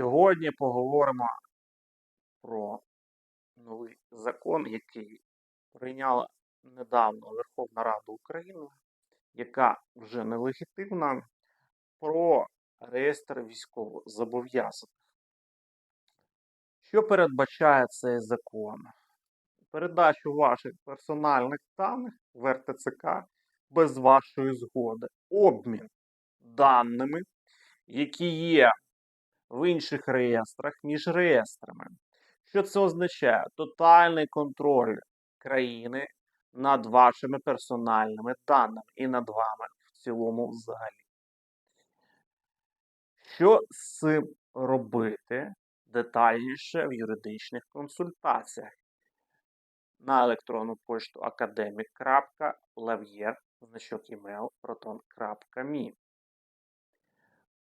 Сьогодні поговоримо про новий закон, який прийняла недавно Верховна Рада України, яка вже нелегітимна, про реєстр військовозобов'язаних. Що передбачає цей закон? Передачу ваших персональних даних в РТЦК без вашої згоди, обмін даними, які є в інших реєстрах між реєстрами. Що це означає? Тотальний контроль країни над вашими персональними даними і над вами в цілому взагалі. Що з цим робити детальніше в юридичних консультаціях на електронну пошту academic.lavyer, значок email.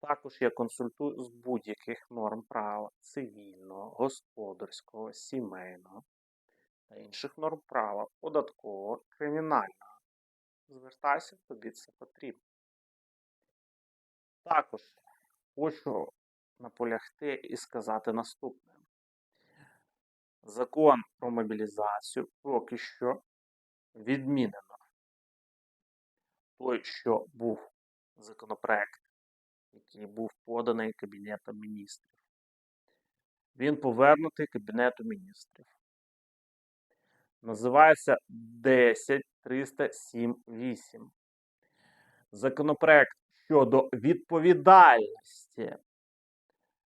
Також я консультую з будь-яких норм права цивільного, господарського, сімейного та інших норм права податкового, кримінального. Звертайся, тобі це потрібно. Також хочу наполягти і сказати наступне. Закон про мобілізацію поки що відмінено. Той, що був законопроект який був поданий Кабінетом міністрів. Він повернутий Кабінету міністрів. Називається 10378. Законопроект щодо відповідальності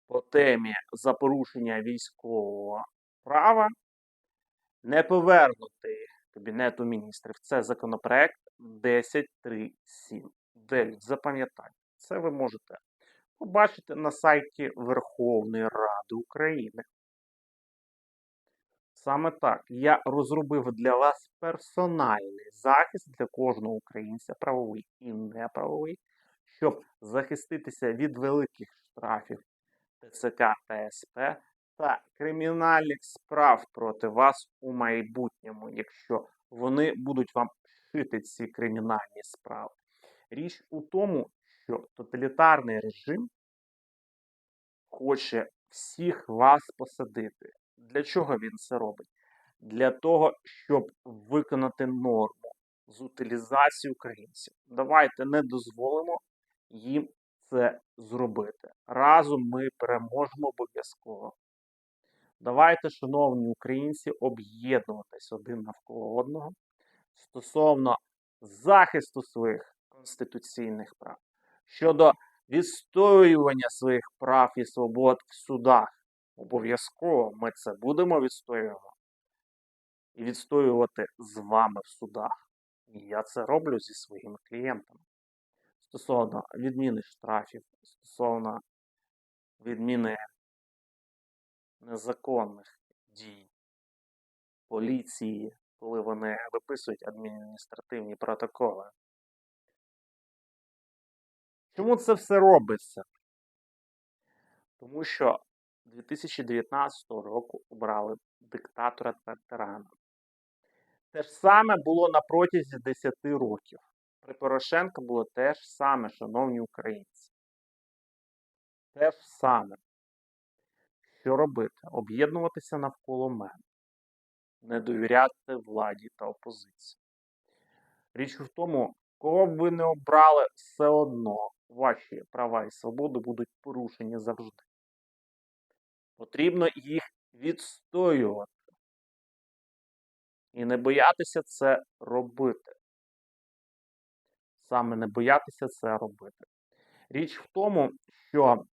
по темі за порушення військового права не повернутий Кабінету міністрів. Це законопроект 103.7. 9. Запам'ятайте. Це ви можете побачити на сайті Верховної Ради України. Саме так, я розробив для вас персональний захист для кожного українця, правовий і неправовий, щоб захиститися від великих штрафів ТЦК та СП та кримінальних справ проти вас у майбутньому, якщо вони будуть вам шити ці кримінальні справи. Річ у тому, що тоталітарний режим хоче всіх вас посадити. Для чого він це робить? Для того, щоб виконати норму з утилізації українців. Давайте не дозволимо їм це зробити. Разом ми переможемо обов'язково. Давайте, шановні українці, об'єднуватись один навколо одного стосовно захисту своїх конституційних прав щодо відстоювання своїх прав і свобод в судах. Обов'язково ми це будемо відстоювати і відстоювати з вами в судах. І я це роблю зі своїми клієнтами. Стосовно відміни штрафів, стосовно відміни незаконних дій поліції, коли вони виписують адміністративні протоколи. Чому це все робиться? Тому що 2019 року обрали диктатора та тирана. Те ж саме було на протязі 10 років. При Порошенко було те ж саме, шановні українці. Те ж саме. Що робити? Об'єднуватися навколо мене, не довіряти владі та опозиції. Річ в тому, кого б ви не обрали, все одно ваші права і свободи будуть порушені завжди. Потрібно їх відстоювати. І не боятися це робити. Саме не боятися це робити. Річ в тому, що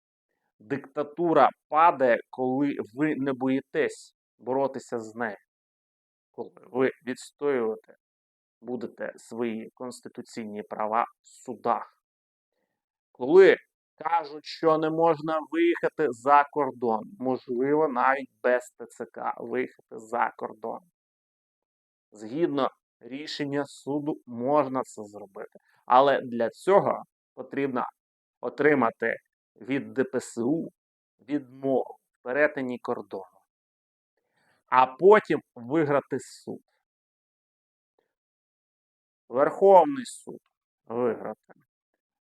диктатура падає, коли ви не боїтесь боротися з нею. Коли ви відстоювати будете свої конституційні права в судах коли кажуть, що не можна виїхати за кордон, можливо, навіть без ТЦК виїхати за кордон. Згідно рішення суду, можна це зробити. Але для цього потрібно отримати від ДПСУ відмову в перетині кордону, а потім виграти суд. Верховний суд виграти.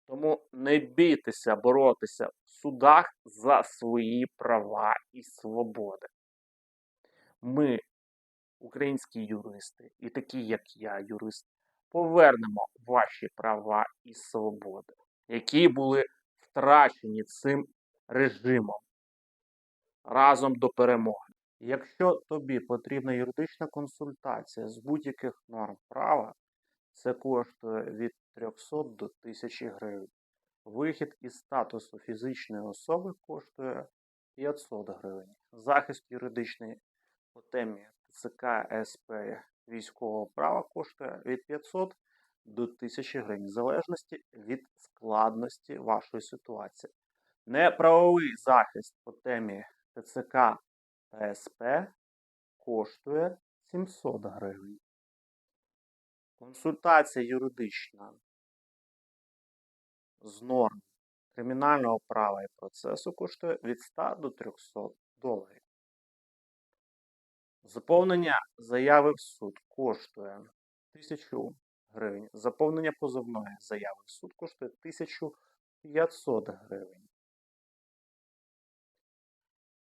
Тому не бійтеся боротися в судах за свої права і свободи. Ми, українські юристи, і такі, як я, юрист, повернемо ваші права і свободи, які були втрачені цим режимом разом до перемоги. Якщо тобі потрібна юридична консультація з будь-яких норм права, це коштує від 300 до 1000 гривень. Вихід із статусу фізичної особи коштує 500 гривень. Захист юридичний по темі ТЦК СП військового права коштує від 500 до 1000 гривень, в залежності від складності вашої ситуації. Неправовий захист по темі ТЦК та СП коштує 700 гривень. Консультація юридична з норм кримінального права і процесу коштує від 100 до 300 доларів. Заповнення заяви в суд коштує 1000 гривень. Заповнення позовної заяви в суд коштує 1500 гривень.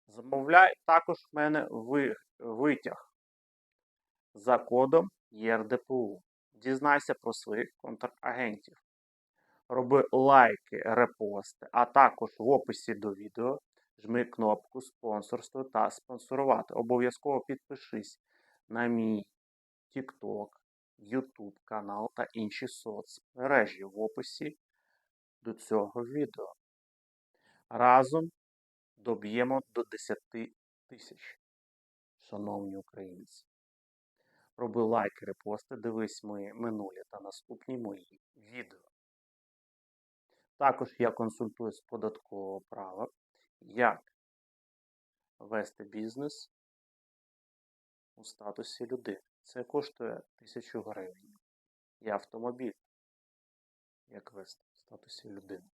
Замовляй також в мене витяг за кодом ЄРДПУ. Дізнайся про своїх контрагентів. Роби лайки, репости, а також в описі до відео жми кнопку спонсорство та спонсорувати. Обов'язково підпишись на мій TikTok, YouTube канал та інші соцмережі в описі до цього відео. Разом доб'ємо до 10 тисяч, шановні українці. Роби лайки, репости, дивись мої минулі та наступні мої відео. Також я консультую з податкового права, як вести бізнес у статусі людини. Це коштує 1000 гривень. І автомобіль, як вести в статусі людини.